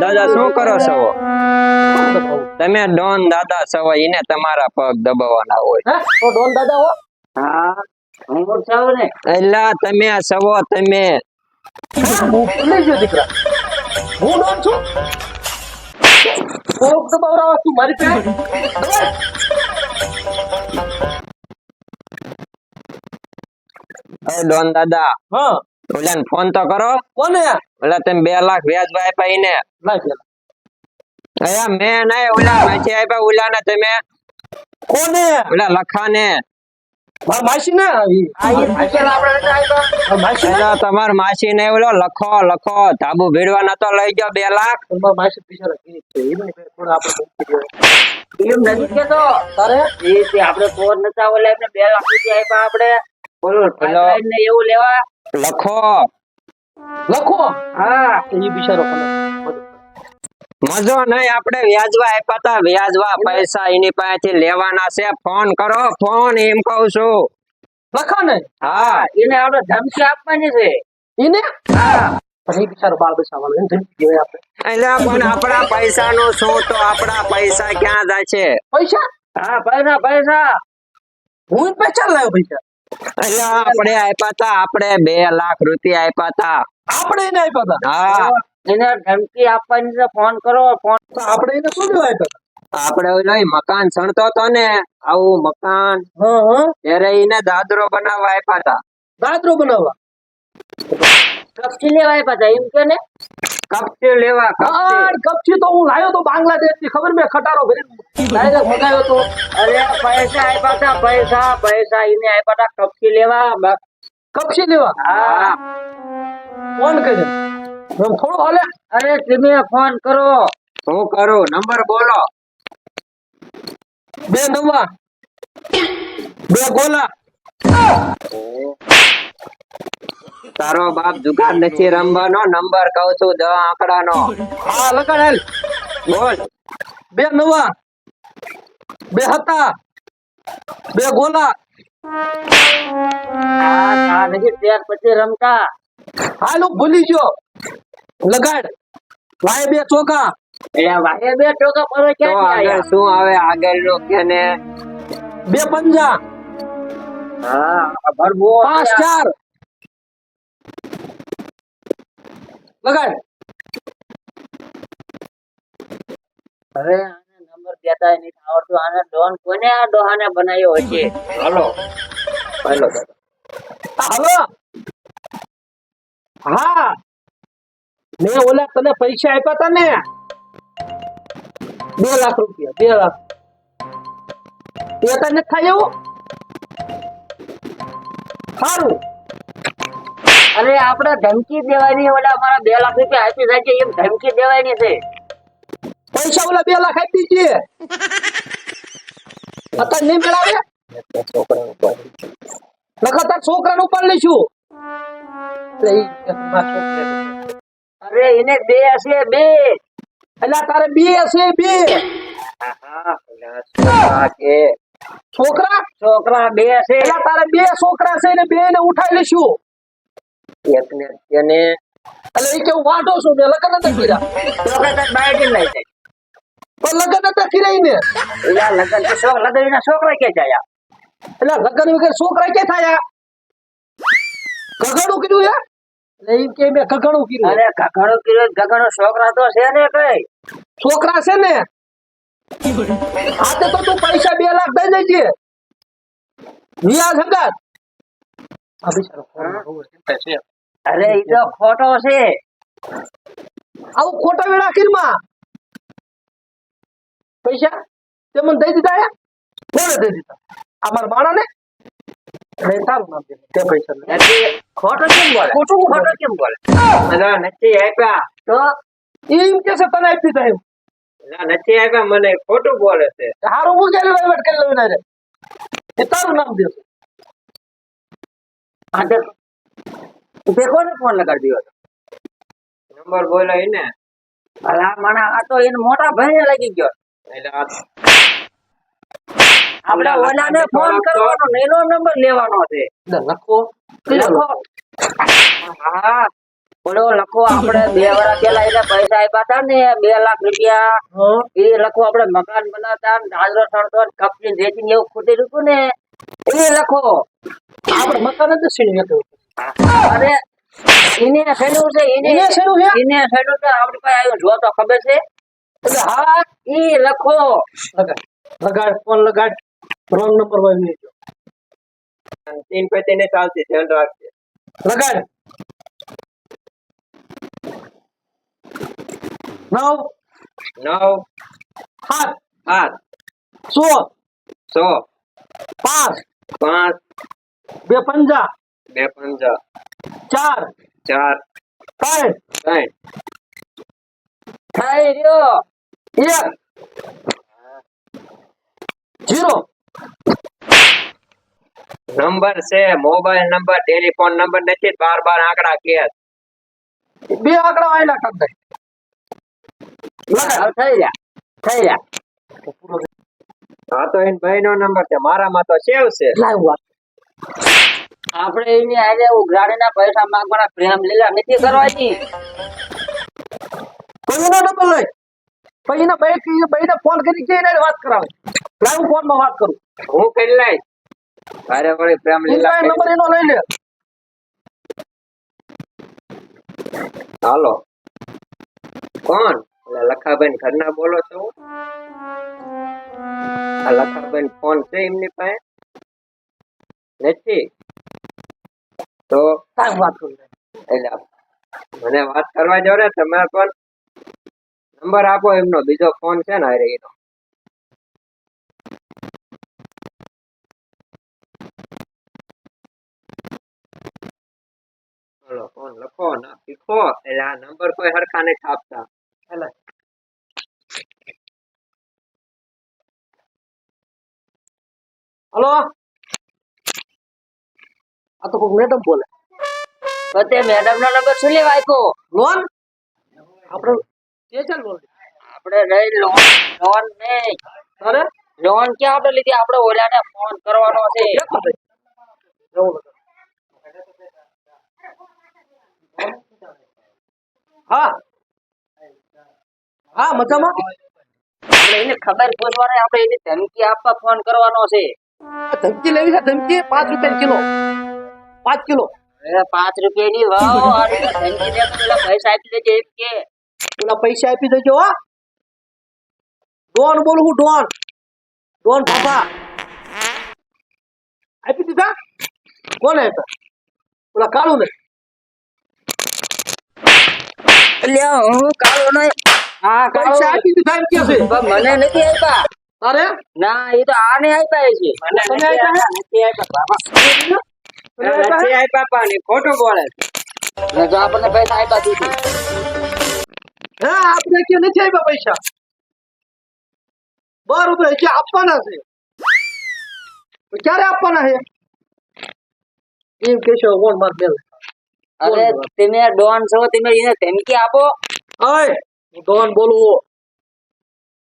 દાદા શું કરો છો? તમે ડોન દાદા છો એને તમારા પગ દબાવવાના હોય. ડોન દાદા હો? હા. હું મોટો ને? એલા તમે સવો તમે. હું ભૂલી ગયો દીકરા હું ડોન છું? કોક દબાવરાવા તું મારી પાસે ડોન દાદા હા. ઓલાને ફોન તો કરો. કોને? ઓલા તમે બે લાખ વ્યાજ આપ્યા એને? અયા મેં નહીં ઓલા માછી આપ્યા ઓલા ને તમે? કોને? ઓલા લખા ને મારા માસી ને આ ઈ આપણે નતા આપ્યા. માસી ને તમાર માસી ને ઓલો લખો લખો ધાબુ ભીડવા નતો લઈ ગયો બે લાખ. માસી એમ નથી કેતો. તારે? એ તે આપણે ફોન નતા ઓલા એમને બે લાખ રૂપિયા આપ્યા આપણે બોલો પેલો- ને એવું લેવા? લખો. લખો. હા એ બિચારો મજો નહીં આપણે વ્યાજવા આપ્યા હતા વ્યાજવા પૈસા એની પાસેથી લેવાના છે. ફોન કરો ફોન એમ કહું છું. લખો ને. હા. એને આપણે ધમકી આપવાની છે. એને? હા. આપણે. પૈસા નું શું? તો આપણા પૈસા ક્યાં જાય છે? પૈસા? હા પૈસા પૈસા. હું પૈસા લાવ્યો પૈસા? એટલે આપણે આપ્યા તા. આપણે બે લાખ રૂપિયા આપ્યા તા. આપણે એને આપ્યા હતા. હા. એને ધમકી આપવાની છે ફોન કરો ફોન આપણે એને શું લેવા આપ્યા હતા આપણે ઓલો મકાન સણતો તો ને આવું મકાન હા હા. ત્યારે એને દાદરો બનાવવા આપ્યા તા દાદરો બનાવવા? કપચી લેવા આપ્યા હતા એમ કે ને? કપચી લેવા કપચી. તો હું લાવ્યો તો બાંગ્લાદેશથી ખબર મેં? ખટારો ભરી ડાયરેક્ટ મગાવ્યો તો. અરે પૈસા આપ્યા હતા પૈસા પૈસા એને આપ્યા હતા કપચી લેવા કપચી લેવા? હા. ફોન કરે એમ થોડો હાલે? અરે તમે ફોન કરો. શું કરું? નંબર બોલો. બે નવા બે ગોલા. તારો બાપ જુગાર નથી રમવાનો? નંબર કહું છું દ આંકડાનો. હા લગાડ હેલ. બોલ. બે નવા બે હતા. બે ગોલા. આ આ નથી ત્યાર પછી રમતા. હાલ ભૂલી ગયો. લગાડ. વાય બે ચોકા વાહે બે ચોકા પર ક્યાં શું આવે? આગળ નો? કેને બે પંજા. હા ભરબો પાંચ ચાર. લગાડ. અરે આને નંબર દેતા નહીં આવડતું આને ડોન કોને આ ડોહાને બનાવ્યો હશે? હાલો. હાલો હાલો. હા. મેં ઓલા તને પૈસા આપ્યા હતા ને. બે લાખ રૂપિયા, બે લાખ. એ તને થાય? એવું સારું અરે, આપણે ધમકી દેવાની ઓલા અમારા બે લાખ રૂપિયા આપી જાય છે, એમ ધમકી દેવાની છે. પૈસા ઓલા બે લાખ આપી છે. અત્યારે નહીં મેળાવે નકર તાર છોકરા ઉપર લઈશું. એટલે ઈ કે મારા છોકરાને. અરે એને બે હશે બે એટલે તારે બે હશે બે છોકરા કે છોકરા છોકરા બે હશે એટલે તારે બે છોકરા છે ને બે ને ઉઠાઈ લઈશું એકને તેને એટલે ઈ કે હું વાંઢો છું મેં લગ્ન નથી કર્યા છોકરા તો બહારથી લઈ જાય પણ લગ્ન હતા કર્યા ને એટલે આ લગન તો છોકરા લગન ના છોકરા કે જાય એટલે લગ્ન વગર છોકરા કે થયા ગગડું કીધું હે? એટલે ઈ કે મેં કગડું કીધું અરે ગગડો કિલો ગગડો છોકરા તો છે ને કઈ. છોકરા છે ને? આજે તો તું પૈસા બે લાખ દઈ દેજે વ્યાજ છે. અરે એ તો ખોટો છે. આવું ખોટા વેળા કિરમાં પૈસા તે મને દઈ દીધા હે? કોને દઈ દીધા? આ મારા માણા ને એટલે તારું નામ દે તે પૈસા ખોટો કેમ બોલે? ખોટું ખોટો કેમ બોલે? નથી આપ્યા તો એમ કે છે તને આપી દીધા નથી આપ્યા મને ખોટું બોલે છે. હારું હું ક્યારે વહીવટ કરી લઉં ને એ તારું નામ દે આ તે તે કોને ફોન લગાડી દીધો? નંબર બોલો એને. અલા મણા આ તો એને મોટા ભાઈને લાગી ગયો. એટલે આપણે ઓલા ઓલાને ફોન કરવાનો એનો નંબર લેવાનો છે. લખો. લખો. હા. બોલો લખો આપણે. બે વર્ષ પેલા એને પૈસા આપ્યા હતા ને બે લાખ રૂપિયા. એ લખો આપણે મકાન બનાવતા ને દાદરો સડતો કપની વેચીને એવું ખૂટી રૂક્યું ને એ લખો. આપણે મકાન જ સીણી હતું. અરે એને શેનું છે એને એને શેનું છે? એને શેનું છે આપણી પાસે આવ્યું જો તો ખબર છે. એટલે હા એ લખો. લગાડ. લગાડ ફોન લગાડ. રોંગ નંબર વાવી ગયો તીન પછી ને ચાલતી ધ્યાન રાખજે લગાડ નવ નવ સાત સાત સો સો પાંચ પાંચ બે પંજા બે પંજા ચાર ચાર ત્રણ ત્રણ થઈ રહ્યો એક જીરો નંબર છે મોબાઈલ નંબર ટેલિફોન નંબર નથી બાર બાર આંકડા કે બે આંકડા આયલા કરી દે. થઈ રહ્યા થઈ રહ્યા હા તો એન ભાઈ નો નંબર છે મારામાં તો સેવ છે. આપણે એની આજે ઉઘરાણીના પૈસા માંગવાના પ્રેમ લીલા નથી કરવાની. કોઈનો નંબર લઈ? પછી ભાઈ ભાઈને ફોન કરી કે એને વાત કરાવે. લાવ ફોનમાં વાત કરું. હું કરી લઈ અરે વળી પ્રેમ લીલા નંબર એનો લઈ લે. હાલો. કોણ? લખાબેન ઘરના બોલો છો? આ લખાબેન ફોન છે એમની પાસે? નથી? તો કાંઈ વાત કરું એટલે મને વાત કરવા જો ને તમે પણ નંબર આપો એમનો. બીજો ફોન છે ને અરે એનો. હલો ફોન લખો ના શીખો એટલે આ નંબર કોઈ હરખા નહીં છાપતા એટલે હલો આ તો કોઈ મેડમ બોલે તો મેડમ નો નંબર શું લેવા આપ્યો લોન આપણે તે ચાલ બોલ આપણે નહીં લોન લોન નહીં અરે લોન ક્યાં આપણે લીધી આપણે ઓલાને ફોન કરવાનો છે એક મિનિટ. જવું લગાડ. હા. હા મજામાં? એને ખબર પૂછવાની આપણે એને ધમકી આપવા ફોન કરવાનો છે. ધમકી લેવી છે? ધમકી પાંચ રૂપિયા કિલો. પાંચ કિલો. પાંચ રૂપિયાની વાવ ધમકી દે પેલા પૈસા આપી દેજે એમ કે. પેલા પૈસા આપી દેજો હા. ડોન બોલું હું ડોન. ડોન બાપા. આપી દીધા? કોને આપ્યા? પેલા કાળું ને એટલે હું કાળો નહીં. હા કાળો. પૈસા આપી દીધા એમ કે છે મને નથી આપ્યા. અરે ના એ તો આને આપ્યા છે. મને નથી આપ્યા? આપ્યા, નથી આપ્યા બાબા. તમે આપ્યા? નથી આપ્યા પણ એ ખોટું બોલે છે. જો આપણને પૈસા આપ્યા હા આપણે કે નથી આપ્યા પૈસા? બરોબર એટલે આપવાના છે? ક્યારે આપવાના છે? એમ કેશો કોણ માર અરે તમે ડોન છો તમે એને ધમકી આપો. ઓય હું ડોન બોલું.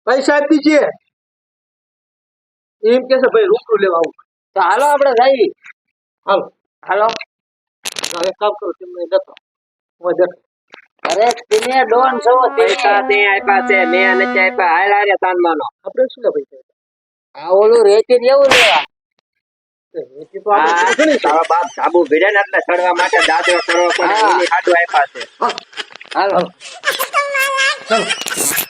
પૈસા આપી છે. એમ કે છે ભાઈ રૂબરૂ લેવા આવું. તો હાલો આપણે જઈએ. હાલો. હાલો. હવે કામ કરો તમે જતો હું જતો અરે તમે ડોન છો પૈસા તે આપ્યા છે મેં નથી આપ્યા. હાલ આરે તાન માનો. આપણે શું પૈસા આ ઓલું રેતી ને એવું લેવા. સાબુ ભીડે ને એટલે ચડવા માટે દાદરો કરવો પડે હા. આપ્યા છે. હાલો. ચાલો.